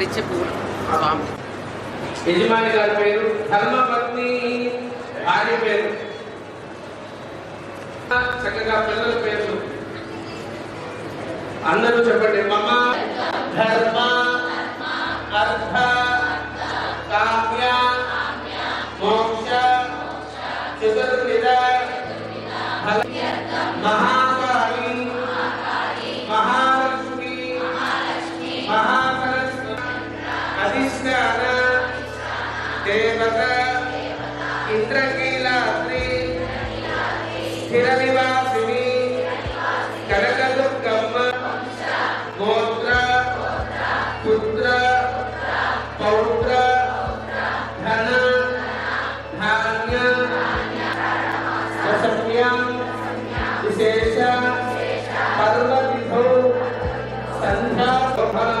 అక్కడ ఇచ్చే పువ్వులు స్వామి. యజమాని గారి పేరు ధర్మపత్ని భార్య పేరు. చక్కగా పిల్లల పేర్లు. అందరూ చెప్పండి. మమ్మ ధర్మ అర్థ కావ్య మోక్ష చతుర్విధ మహా స్థిరనివాసిని కనక దుర్గమ్మ గోత్ర పుత్ర పౌత్ర ధన ధాన్య అసమ్యం విశేష పర్వవిధో సంధ్యా శోభనా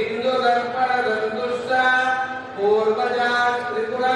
इंदु दर्पण धंधुष पूर्वजा त्रिपुरा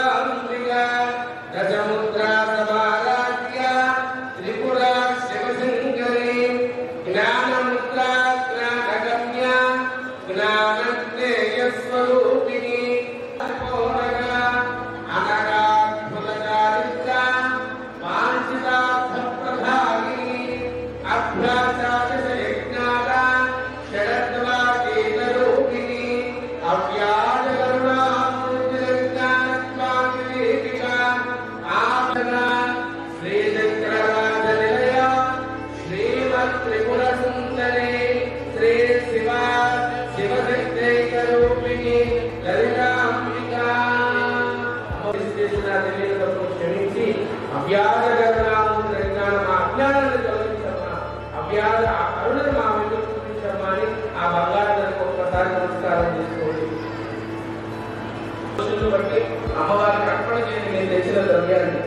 కొరకే అమ్మవారికి అర్పణ చేయండి నేను తెచ్చిన ద్రవ్యాన్ని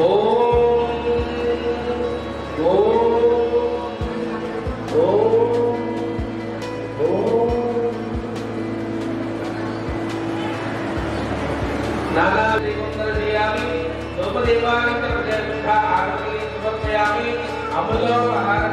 ఓం అమృతం ఆహారం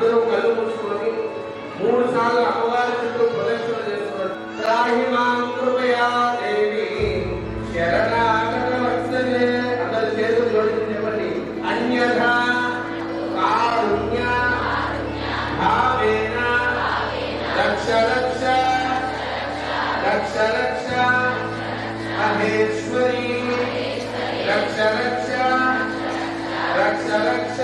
అందరూ కళ్ళు ముంచుకొని మూడు సార్లు అమ్మవారి చుట్టూ ప్రదక్షిణ చేస్తున్నారు దేవి రక్ష రక్ష రక్ష రక్ష